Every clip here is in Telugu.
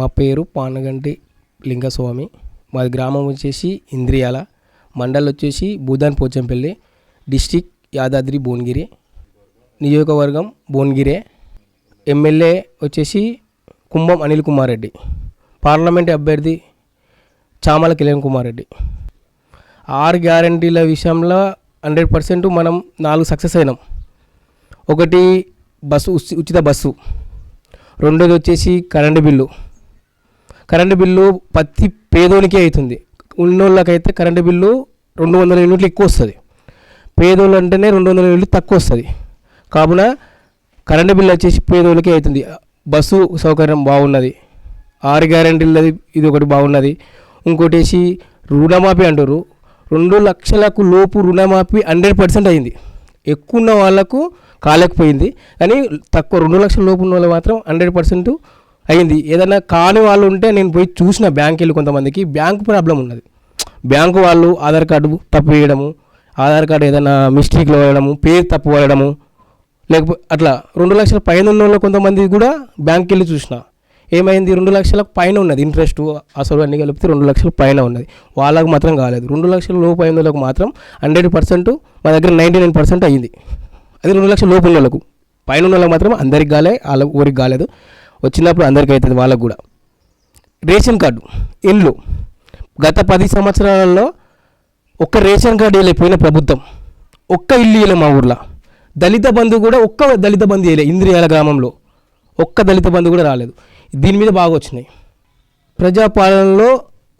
మా పేరు పానగంటి లింగస్వామి. మాది గ్రామం వచ్చేసి ఇంద్రియాల. మండల్ వచ్చేసి భూదాన్ పోచంపల్లి డిస్టిక్ యాదాద్రి భువనగిరి. నియోజకవర్గం భువనగిరే. ఎమ్మెల్యే వచ్చేసి కుంభం అనిల్ కుమార్ రెడ్డి. పార్లమెంట్ అభ్యర్థి చామల కిరణ్ కుమార్ రెడ్డి. ఆరు గ్యారంటీల విషయంలో హండ్రెడ్ పర్సెంట్ మనం నాలుగు సక్సెస్ అయినాం. ఒకటి బస్సు ఉచి- ఉచిత బస్సు. రెండోది వచ్చేసి కరెంటు బిల్లు. కరెంటు బిల్లు ప్రతి పేదోనికే అవుతుంది. ఉన్నోళ్ళకైతే కరెంటు బిల్లు రెండు వందల యూనిట్లు ఎక్కువ వస్తుంది. పేదోళ్ళు అంటేనే రెండు వందల యూనిట్లు తక్కువ వస్తుంది. కావున కరెంటు బిల్లు వచ్చేసి పేదోళ్ళకే అవుతుంది. బస్సు సౌకర్యం బాగున్నది. ఆరు గ్యారంటీలది ఇది ఒకటి బాగున్నది. ఇంకోటి రుణమాఫీ అంటారు రెండు లక్షలకు లోపు రుణమాఫీ హండ్రెడ్ పర్సెంట్ అయింది. ఎక్కువ ఉన్న వాళ్ళకు కాలేకపోయింది. కానీ తక్కువ రెండు లక్షల లోపు ఉన్న వాళ్ళు మాత్రం హండ్రెడ్ పర్సెంట్ అయింది ఏదైనా కాని వాళ్ళు ఉంటే నేను పోయి చూసిన బ్యాంక్ వెళ్ళి కొంతమందికి బ్యాంక్ ప్రాబ్లం ఉన్నది. బ్యాంకు వాళ్ళు ఆధార్ కార్డు తప్పు వేయడము ఆధార్ కార్డు ఏదైనా మిస్టేక్లో వేయడము పేరు తప్పు వేయడము లేకపోతే అట్లా రెండు లక్షల పైన ఉన్న వాళ్ళు కొంతమంది కూడా బ్యాంక్కి వెళ్ళి చూసిన. ఏమైంది? రెండు లక్షల పైన ఉన్నది. ఇంట్రెస్ట్ అసలు అన్ని కలిపితే రెండు లక్షల పైన ఉన్నది. వాళ్ళకు మాత్రం కాలేదు. రెండు లక్షల లోపు అయిన వాళ్ళకు మాత్రం హండ్రెడ్ పర్సెంట్ మా దగ్గర నైంటీ నైన్ పర్సెంట్ అయ్యింది. అది రెండు లక్షల లోపు ఉన్న వాళ్ళకు పైన ఉన్న వాళ్ళకి మాత్రం అందరికి కాలే వాళ్ళ ఊరికి కాలేదు. వచ్చినప్పుడు అందరికీ అవుతుంది వాళ్ళకు కూడా. రేషన్ కార్డు ఇల్లు గత పది సంవత్సరాలలో ఒక్క రేషన్ కార్డు వెళ్ళిపోయిన ప్రభుత్వం. ఒక్క ఇల్లు ఇవ్వలే మా ఊర్లో. దళిత బంధు కూడా ఒక్క దళిత బంధు వేయలే ఇంద్రియాల గ్రామంలో. ఒక్క దళిత బంధు కూడా రాలేదు. దీని మీద బాగా వచ్చినాయి. ప్రజాపాలనలో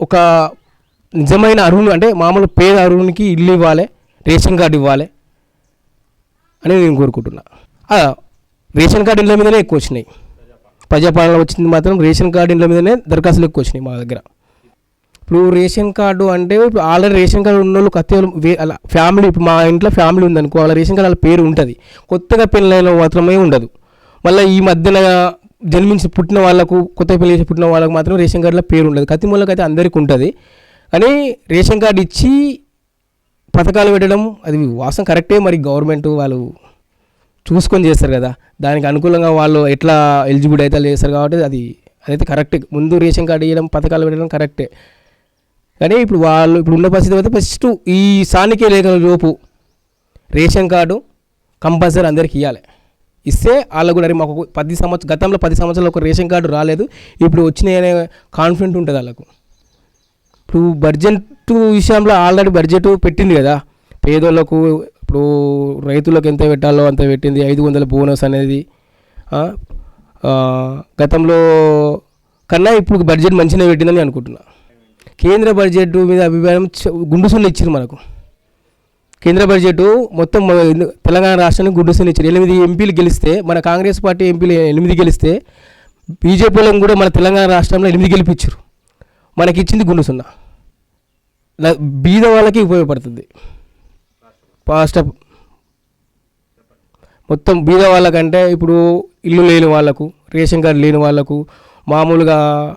ఒక నిజమైన అరువును అంటే మామూలు పేద అరువునికి ఇల్లు ఇవ్వాలి రేషన్ కార్డు ఇవ్వాలి అని నేను కోరుకుంటున్నా. రేషన్ కార్డు ఇళ్ళ మీదనే ఎక్కువ వచ్చినాయి. ప్రజాపాలన వచ్చింది మాత్రం రేషన్ కార్డు ఇండ్ల మీదనే దరఖాస్తులు ఎక్కువ వచ్చినాయి మా దగ్గర. ఇప్పుడు రేషన్ కార్డు అంటే ఇప్పుడు ఆల్రెడీ రేషన్ కార్డు ఉన్న వాళ్ళు కత్తి అలా ఫ్యామిలీ ఇప్పుడు మా ఇంట్లో ఫ్యామిలీ ఉందనుకో వాళ్ళ రేషన్ కార్డు వాళ్ళ పేరు ఉంటుంది. కొత్తగా పెళ్ళైన మాత్రమే ఉండదు. మళ్ళీ ఈ మధ్యన జన్మించి పుట్టిన వాళ్ళకు కొత్త పెళ్ళి చేసి పుట్టిన వాళ్ళకు మాత్రం రేషన్ కార్డులో పేరు ఉండదు. కత్తి మూలకి అయితే అందరికీ ఉంటుంది. కానీ రేషన్ కార్డు ఇచ్చి పథకాలు పెట్టడం అది వాసం కరెక్టే మరి గవర్నమెంట్ వాళ్ళు చూసుకొని చేస్తారు కదా. దానికి అనుకూలంగా వాళ్ళు ఎట్లా ఎలిజిబుల్ అయితే చేస్తారు కాబట్టి అది అదైతే కరెక్టే. ముందు రేషన్ కార్డు ఇవ్వడం పథకాలు పెట్టడం కరెక్టే. కానీ ఇప్పుడు వాళ్ళు ఇప్పుడు ఉన్న పరిస్థితి అయితే ఫస్ట్ ఈ సానికే లేఖ లోపు రేషన్ కార్డు కంపల్సరీ అందరికి ఇవ్వాలి ఇస్తే వాళ్ళకు కూడా మాకు పది సంవత్సరం గతంలో పది సంవత్సరాలు ఒక రేషన్ కార్డు రాలేదు. ఇప్పుడు వచ్చినాయి అనే కాన్ఫిడెంట్ ఉంటుంది వాళ్ళకు. ఇప్పుడు బడ్జెట్ విషయంలో ఆల్రెడీ బడ్జెట్ పెట్టింది కదా. పేదోళ్ళకు ఇప్పుడు రైతులకు ఎంత పెట్టాలో అంత పెట్టింది. ఐదు వందల బోనస్ అనేది గతంలో కన్నా ఇప్పుడు బడ్జెట్ మంచిగా పెట్టిందని అనుకుంటున్నా. కేంద్ర బడ్జెట్ మీద అభిప్రాయం చ- గుండు సున్న ఇచ్చారు మనకు. కేంద్ర బడ్జెట్ మొత్తం తెలంగాణ రాష్ట్రానికి గుండు సున్న ఇచ్చారు ఎనిమిది ఎంపీలు గెలిస్తే మన కాంగ్రెస్ పార్టీ ఎంపీలు ఎనిమిది గెలిస్తే బీజేపీలో కూడా మన తెలంగాణ రాష్ట్రంలో ఎనిమిది గెలిపించారు మనకి ఇచ్చింది గుండు బీద వాళ్ళకి ఉపయోగపడుతుంది. ఫాస్ట్ అప్ మొత్తం బీద వాళ్ళకంటే ఇప్పుడు ఇల్లు లేని వాళ్ళకు రేషన్ కార్డు లేని వాళ్ళకు మామూలుగా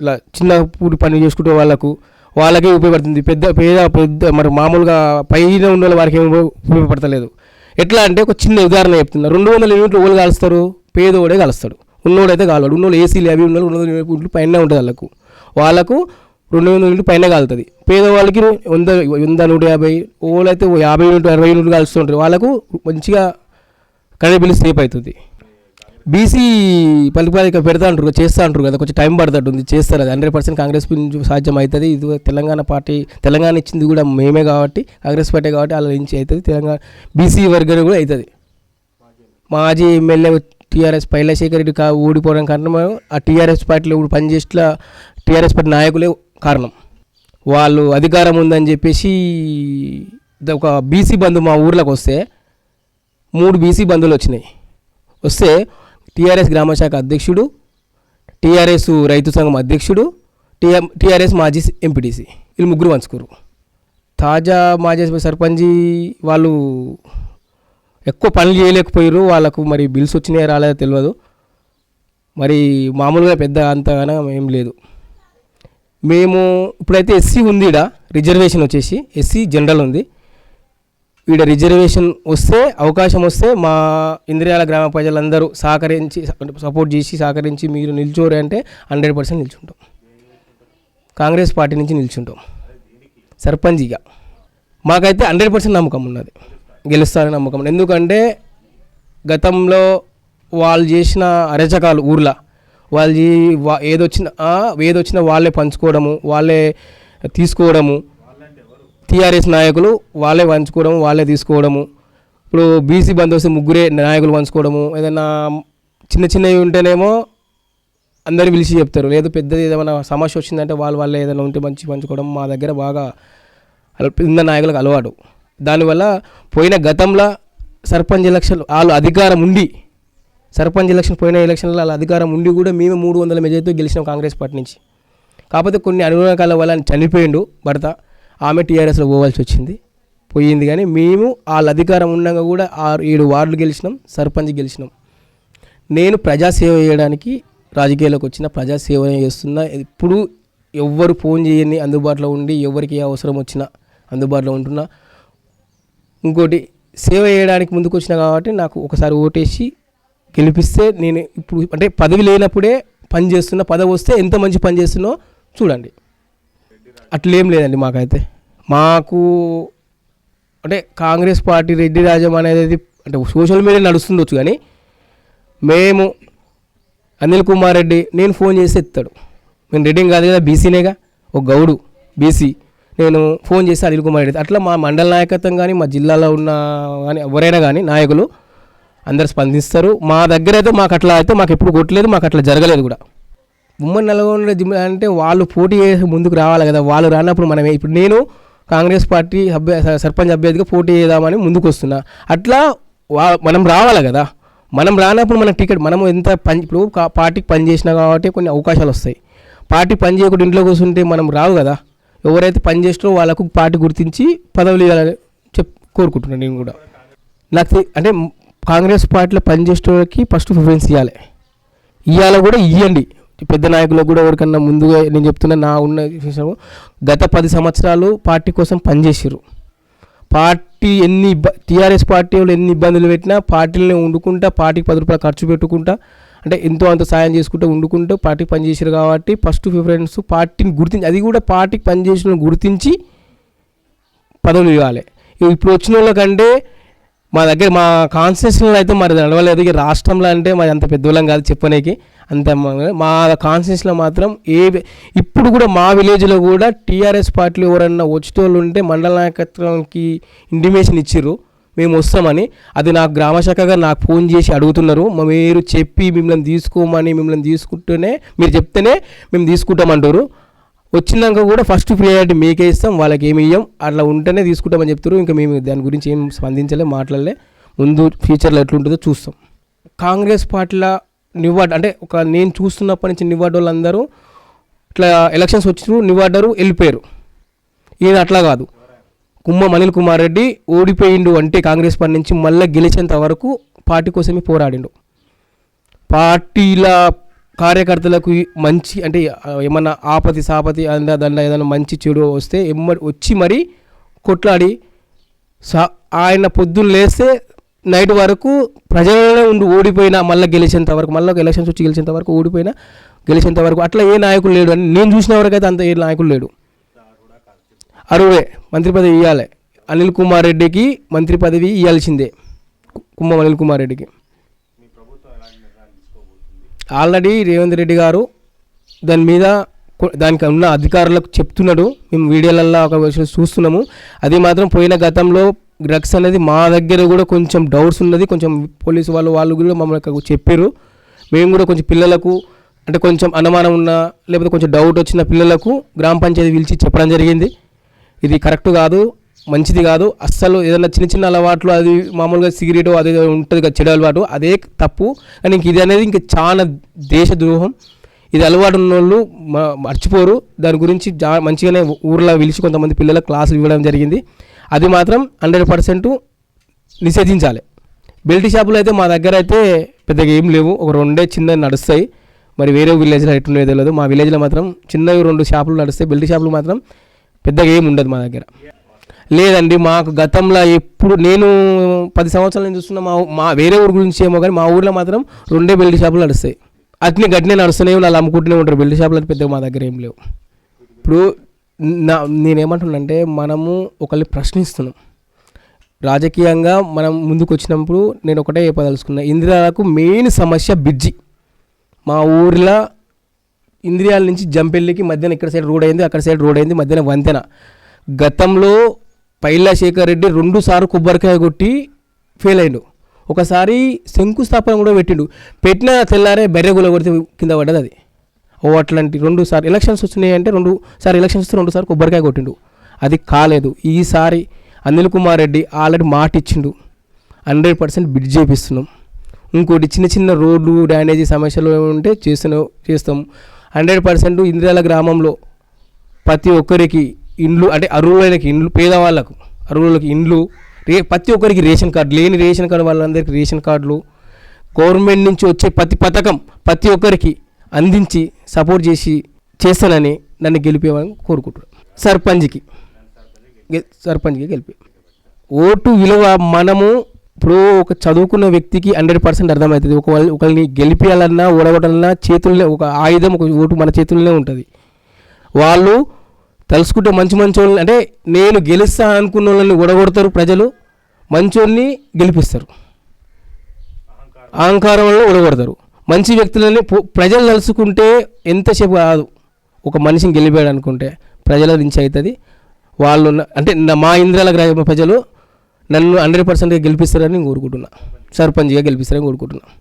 ఇలా చిన్నప్పుడు పని చేసుకునే వాళ్ళకు వాళ్ళకే ఉపయోగపడుతుంది. పెద్ద పేద పెద్ద మరి మామూలుగా పైన ఉన్న వారికి ఏమి ఉపయోగపడతలేదు. ఎట్లా అంటే ఒక చిన్న ఉదాహరణ చెప్తున్నా. రెండు వందల యూనిట్లు ఓళ్ళు కాలుస్తారు? పేదోడే కలుస్తాడు. ఉన్నోడైతే కాలవాడు ఉన్నోళ్ళు ఏసీలు అవి ఉన్న రెండు వందల యూనిట్లు పైన ఉంటుంది వాళ్ళకు. వాళ్ళకు రెండు వందల యూనిట్ పైన కాలుతుంది. పేదవాళ్ళకి వంద వంద నూట యాభై ఓళ్ళైతే యాభై యూనిట్ అరవై యూనిట్ కలుస్తుంటారు. వాళ్ళకు మంచిగా కరెంట్ బిల్లు సేఫ్ అవుతుంది బీసీ పలిపాలిక పెడతా అంటారు చేస్తా అంటారు కదా కొంచెం టైం పడుతుంది చేస్తారు అది. హండ్రెడ్ పర్సెంట్ కాంగ్రెస్ నుంచి సాధ్యం అవుతుంది ఇది తెలంగాణ పార్టీ తెలంగాణ ఇచ్చింది కూడా మేమే కాబట్టి కాంగ్రెస్ పార్టీ కాబట్టి అలా నుంచి అవుతుంది తెలంగాణ బీసీ వర్గం కూడా అవుతుంది మాజీ ఎమ్మెల్యే టీఆర్ఎస్ పైలశేఖర్ రెడ్డి కా ఓడిపోవడం కారణం ఆ టీఆర్ఎస్ పార్టీలో ఇప్పుడు పనిచేసిన టీఆర్ఎస్ పార్టీ నాయకులే కారణం. వాళ్ళు అధికారం ఉందని చెప్పేసి ఒక బీసీ బంధు మా ఊర్లోకి వస్తే మూడు బీసీ బంధువులు వచ్చినాయి. వస్తే టీఆర్ఎస్ గ్రామశాఖ అధ్యక్షుడు టీఆర్ఎస్ రైతు సంఘం అధ్యక్షుడు టీఆర్ టీఆర్ఎస్ మాజీ ఎంపీటీసీ. వీళ్ళు ముగ్గురు పంచుకోరు. తాజా మాజీ సర్పంచి వాళ్ళు ఎక్కువ పనులు చేయలేకపోయారు వాళ్ళకు మరి బిల్స్ వచ్చినాయో రాలేదో తెలియదు మరి మామూలుగా పెద్ద అంతగానో ఏం లేదు. మేము ఇప్పుడైతే ఎస్సీ ఉంది ఈడ రిజర్వేషన్ వచ్చేసి. ఎస్సీ జనరల్ ఉంది. ఈడ రిజర్వేషన్ వస్తే అవకాశం వస్తే మా ఇంద్రియాల గ్రామ ప్రజలందరూ సహకరించి సపోర్ట్ చేసి సహకరించి మీరు నిల్చోరు అంటే హండ్రెడ్ పర్సెంట్ నిల్చుంటాం. కాంగ్రెస్ పార్టీ నుంచి నిల్చుంటాం. సర్పంచిగా. మాకైతే హండ్రెడ్ పర్సెంట్ నమ్మకం ఉన్నది. గెలుస్తారని నమ్మకం. ఎందుకంటే గతంలో వాళ్ళు చేసిన అరచకాలు ఊర్లో వాళ్ళు ఏదొచ్చిన ఏదొచ్చిన వాళ్ళే పంచుకోవడము వాళ్ళే తీసుకోవడము. టీఆర్ఎస్ నాయకులు వాళ్ళే పంచుకోవడము వాళ్ళే తీసుకోవడము. ఇప్పుడు బీసీ బంద్ ముగ్గురే నాయకులు పంచుకోవడము ఏదైనా చిన్న చిన్నవి ఉంటేనేమో అందరు పిలిచి చెప్తారు. లేదు పెద్దది ఏదైనా సమస్య వచ్చిందంటే వాళ్ళు వాళ్ళే ఏదైనా ఉంటే మంచి పంచుకోవడం మా దగ్గర బాగా అల- ఉన్న నాయకులకు అలవాటు. దానివల్ల పోయిన గతంలో సర్పంచ్ ఎలక్షన్ వాళ్ళు అధికారం ఉండి సర్పంచ్ ఎలక్షన్ పోయిన ఎలక్షన్లో వాళ్ళ అధికారం ఉండి కూడా మేము మూడు వందల మెజార్టీతో గెలిచినాం కాంగ్రెస్ పార్టీ నుంచి. కాకపోతే కొన్ని అనుగుణకాల వల్ల చనిపోయిండు భర్త. ఆమె టీఆర్ఎస్లో పోవాల్సి వచ్చింది. పోయింది కానీ మేము వాళ్ళ అధికారం ఉండగా కూడా ఆరు ఏడు వార్డులు గెలిచినాం సర్పంచ్ గెలిచినాం. నేను ప్రజాసేవ చేయడానికి రాజకీయాల్లోకి వచ్చిన ప్రజాసేవ చేస్తున్నా. ఇప్పుడు ఎవ్వరు ఫోన్ చేయని అందుబాటులో ఉండి ఎవరికి ఏ అవసరం వచ్చినా అందుబాటులో ఉంటున్నా. ఇంకోటి సేవ చేయడానికి ముందుకు వచ్చిన కాబట్టి నాకు ఒకసారి ఓటేసి గెలిపిస్తే నేను ఇప్పుడు అంటే పదవి లేనప్పుడే పని చేస్తున్నా పదవి వస్తే ఎంత మంచి పని చేస్తున్నో చూడండి. అట్లేం లేదండి మాకైతే. మాకు అంటే కాంగ్రెస్ పార్టీ రెడ్డి రాజ్యం అనేది అంటే సోషల్ మీడియా నడుస్తుండొచ్చు కానీ మేము అనిల్ కుమార్ రెడ్డి నేను ఫోన్ చేసి ఎత్తాడు. నేను రెడ్డి కాదు కదా బీసీనేగా? ఒక గౌడు బీసీ. నేను ఫోన్ చేసి అనిల్ కుమార్ రెడ్డి. అట్లా మా మండల నాయకత్వం కానీ మా జిల్లాలో ఉన్న కానీ ఎవరైనా కానీ నాయకులు అందరు స్పందిస్తారు. మా దగ్గర అయితే మాకు అట్లా అయితే మాకు ఎప్పుడు కొట్టలేదు మాకు అట్లా జరగలేదు కూడా. ఉమ్మడి నల్గొండ జిల్లా అంటే వాళ్ళు పోటీ చేసి ముందుకు రావాలి కదా వాళ్ళు రానప్పుడు మనం ఇప్పుడు నేను కాంగ్రెస్ పార్టీ అభ్య సర్పంచ్ అభ్యర్థిగా పోటీ చేద్దామని ముందుకు వస్తున్నా. అట్లా వా మనం రావాలి కదా. మనం రానప్పుడు మన టికెట్ మనం ఎంత పని ఇప్పుడు పార్టీకి పని చేసినా కాబట్టి కొన్ని అవకాశాలు వస్తాయి. పార్టీ పని చేయకుండా ఇంట్లో కూర్చుంటే మనం రావు కదా. ఎవరైతే పని చేస్తారో వాళ్ళకు పార్టీ గుర్తించి పదవులు ఇవ్వాలని చెప్ కోరుకుంటున్నాను నేను కూడా. నాకు అంటే కాంగ్రెస్ పార్టీలో పనిచేసేవాళ్ళకి ఫస్ట్ ప్రిఫరెన్స్ ఇవ్వాలి ఇవాళ కూడా ఇవ్వండి పెద్ద నాయకులకు కూడా ఎవరికన్నా ముందుగా నేను చెప్తున్నా నా ఉన్న విషయం. గత పది సంవత్సరాలు పార్టీ కోసం పనిచేసారు పార్టీ ఎన్ని టీఆర్ఎస్ పార్టీ వాళ్ళు ఎన్ని ఇబ్బందులు పెట్టినా పార్టీలని వండుకుంటా పార్టీకి పది రూపాయలు ఖర్చు పెట్టుకుంటా అంటే ఎంతో అంత సాయం చేసుకుంటూ వండుకుంటూ పార్టీకి పనిచేసారు కాబట్టి ఫస్ట్ ప్రిఫరెన్స్ పార్టీని గుర్తించి అది కూడా పార్టీకి పనిచేసిన గుర్తించి పదవులు ఇవ్వాలి. ఇప్పుడు వచ్చిన వాళ్ళకంటే మా దగ్గర మా కాన్స్టిట్యూషన్లో అయితే మరి నడవలేదు. ఇక రాష్ట్రంలో అంటే మరి అంత పెద్దవాళ్ళం కాదు చెప్పనీకి. అంత మా కాన్స్టిట్యూషన్లో మాత్రం ఏ ఇప్పుడు కూడా మా విలేజ్లో కూడా టీఆర్ఎస్ పార్టీలు ఎవరన్నా వచ్చేటోళ్ళు ఉంటే మండల నాయకత్వంకి ఇంటిమేషన్ ఇచ్చిర్రు. మేము వస్తామని. అది నాకు గ్రామశాఖగా నాకు ఫోన్ చేసి అడుగుతున్నారు. మా మీరు చెప్పి మిమ్మల్ని తీసుకోమని మిమ్మల్ని తీసుకుంటూనే మీరు చెప్తేనే మేము తీసుకుంటామంటారు. వచ్చినాక కూడా ఫస్ట్ ప్రియారిటీ మీకే ఇస్తాం వాళ్ళకి ఏమి ఇయ్యం అట్లా ఉంటేనే తీసుకుంటామని చెప్తారు ఇంకా మేము దాని గురించి ఏం స్పందించలే మాట్లాడలే. ముందు ఫ్యూచర్లో ఎట్లుంటుందో చూస్తాం. కాంగ్రెస్ పార్టీలో నివాడ్ అంటే ఒక నేను చూస్తున్నప్పటి నుంచి నివాడ్ వాళ్ళందరూ ఇట్లా ఎలక్షన్స్ వచ్చిన నివాడారు వెళ్ళిపోయారు. ఈయన అట్లా కాదు. కుమ్మ అనిల్ కుమార్ రెడ్డి ఓడిపోయిండు అంటే కాంగ్రెస్ పార్టీ నుంచి మళ్ళీ గెలిచేంత వరకు పార్టీ కోసమే పోరాడిండు. పార్టీల కార్యకర్తలకు మంచి అంటే ఏమన్నా ఆపతి సాపతి అంద దండ ఏదైనా మంచి చెడు వస్తే ఎమ్మడి వచ్చి మరి కొట్లాడి సా ఆయన పొద్దున్న లేస్తే నైట్ వరకు ప్రజలనే ఉండి ఓడిపోయినా మళ్ళీ గెలిచేంత వరకు మళ్ళీ ఎలక్షన్స్ వచ్చి గెలిచేంత వరకు ఓడిపోయినా గెలిచేంత వరకు అట్లా ఏ నాయకులు లేడు అని నేను చూసిన వరకు అయితే అంత ఏ నాయకులు లేడు. అరువే మంత్రి పదవి ఇవ్వాలి అనిల్ కుమార్ రెడ్డికి మంత్రి పదవి ఇవ్వాల్సిందే కు- కుమ్మం అనిల్ కుమార్ రెడ్డికి. ఆల్రెడీ రేవంత్ రెడ్డి గారు దాని మీద దానికి ఉన్న అధికారులకు చెప్తున్నాడు. మేము వీడియోలలో ఒక విషయం చూస్తున్నాము. అది మాత్రం పోయిన గతంలో డ్రగ్స్ అనేది మా దగ్గర కూడా కొంచెం డౌట్స్ ఉన్నది. కొంచెం పోలీసు వాళ్ళు వాళ్ళు కూడా మమ్మల్ని చెప్పారు మేము కూడా కొంచెం పిల్లలకు అంటే కొంచెం అనుమానం ఉన్న లేకపోతే కొంచెం డౌట్ వచ్చిన పిల్లలకు గ్రామ పంచాయతీ పిలిచి చెప్పడం జరిగింది. ఇది కరెక్ట్ కాదు. మంచిది కాదు. అస్సలు ఏదైనా చిన్న చిన్న అలవాట్లు అది మామూలుగా సిగరెట్ అది ఉంటుంది కదా చెడు అలవాటు అదే తప్పు. కానీ ఇంక ఇది అనేది ఇంకా చాలా దేశ ద్రోహం. ఇది అలవాటు ఉన్న వాళ్ళు మర్చిపోరు. దాని గురించి జా మంచిగానే ఊర్లో పిలిచి కొంతమంది పిల్లలకు క్లాసులు ఇవ్వడం జరిగింది. అది మాత్రం హండ్రెడ్ పర్సెంట్ నిషేధించాలి. బెల్ట్ షాపులు అయితే మా దగ్గర అయితే పెద్దగా ఏం లేవు. ఒక రెండే చిన్న నడుస్తాయి. మరి వేరే విలేజ్లో ఎట్లున్నాయో తెలియదు మా విలేజ్లో మాత్రం చిన్నవి రెండు షాపులు నడుస్తాయి. బెల్ట్ షాపులు మాత్రం పెద్దగా ఏం ఉండదు మా దగ్గర. లేదండి మాకు గతంలో ఎప్పుడు నేను పది సంవత్సరాల నుంచి చూస్తున్న మా మా వేరే ఊరు గురించి ఏమో కానీ మా ఊర్లో మాత్రం రెండే బెల్ట్ షాపులు నడుస్తాయి. అట్నే గట్టినే నడుస్తూనే వాళ్ళు అమ్ముకుంటూనే ఉంటారు. బెల్ట్ షాపులు పెద్దగా మా దగ్గర ఏం లేవు. ఇప్పుడు నా నేనేమంటున్నానంటే మనము ఒకరిని ప్రశ్నిస్తున్నాం. రాజకీయంగా మనం ముందుకు వచ్చినప్పుడు నేను ఒకటే చెప్పదలుచుకున్నా. ఇందిరాలకు మెయిన్ సమస్య బిడ్జి మా ఊర్లో ఇంద్రియాల నుంచి జంపెల్లికి మధ్యన ఇక్కడ సైడ్ రోడ్ అయింది అక్కడ సైడ్ రోడ్ అయింది మధ్యన వంతెన. గతంలో పైలా శేఖర్ రెడ్డి రెండు సార్లు కొబ్బరికాయ కొట్టి ఫెయిల్ అయిండు. ఒకసారి శంకుస్థాపన కూడా పెట్టిండు. పెట్టిన తెల్లారే బెర్రె గుల కొడితే కింద పడ్డది అది. ఓ అట్లాంటి రెండు సార్లు ఎలక్షన్స్ వచ్చినాయి అంటే రెండు సార్ ఎలక్షన్స్ వస్తే రెండు సార్లు కొబ్బరికాయ కొట్టిండు. అది కాలేదు. ఈసారి అనిల్ కుమార్ రెడ్డి ఆల్రెడీ మాట ఇచ్చిండు. హండ్రెడ్ పర్సెంట్ బిడ్ చేపిస్తున్నాం. ఇంకోటి చిన్న చిన్న రోడ్లు డ్యామేజీ సమస్యలు ఉంటే చేస్తున్నాం చేస్తాం. హండ్రెడ్ పర్సెంట్ ఇందిరాల గ్రామంలో ప్రతి ఒక్కరికి ఇండ్లు అంటే అరువులకి ఇండ్లు పేదవాళ్ళకు అరువులకి ఇండ్లు రే ప్రతి ఒక్కరికి రేషన్ కార్డు లేని రేషన్ కార్డు వాళ్ళందరికీ రేషన్ కార్డులు గవర్నమెంట్ నుంచి వచ్చే ప్రతి పథకం ప్రతి ఒక్కరికి అందించి సపోర్ట్ చేసి చేస్తానని నన్ను గెలిపేవాలని కోరుకుంటున్నాను సర్పంచ్కి. సర్పంచ్కి గెలిపి. ఓటు విలువ మనము ఇప్పుడు ఒక చదువుకున్న వ్యక్తికి హండ్రెడ్ పర్సెంట్ అర్థమవుతుంది. ఒక ఒకరిని గెలిపించాలన్నా ఓడగొట్టాలన్నా చేతుల్లో ఒక ఆయుధం ఒక ఓటు మన చేతుల్లోనే ఉంటుంది. వాళ్ళు తలుసుకుంటే మంచి మంచి వాళ్ళని అంటే నేను గెలుస్తా అనుకున్న వాళ్ళని ఓడగొడతారు ప్రజలు మంచోళ్ళని గెలిపిస్తారు. అహంకారం వల్ల ఓడగొడతారు. మంచి వ్యక్తులని ప్రజలు తలుసుకుంటే ఎంతసేపు కాదు. ఒక మనిషిని గెలిపాడు అనుకుంటే ప్రజల నుంచి అవుతుంది. వాళ్ళు ఉన్న- అంటే మా ఇంద్రాల గ్రామ ప్రజలు నన్ను హండ్రెడ్ పర్సెంట్గా గెలిపిస్తారని కోరుకుంటున్నా. సర్పంచ్గా గెలిపిస్తారని కోరుకుంటున్నా.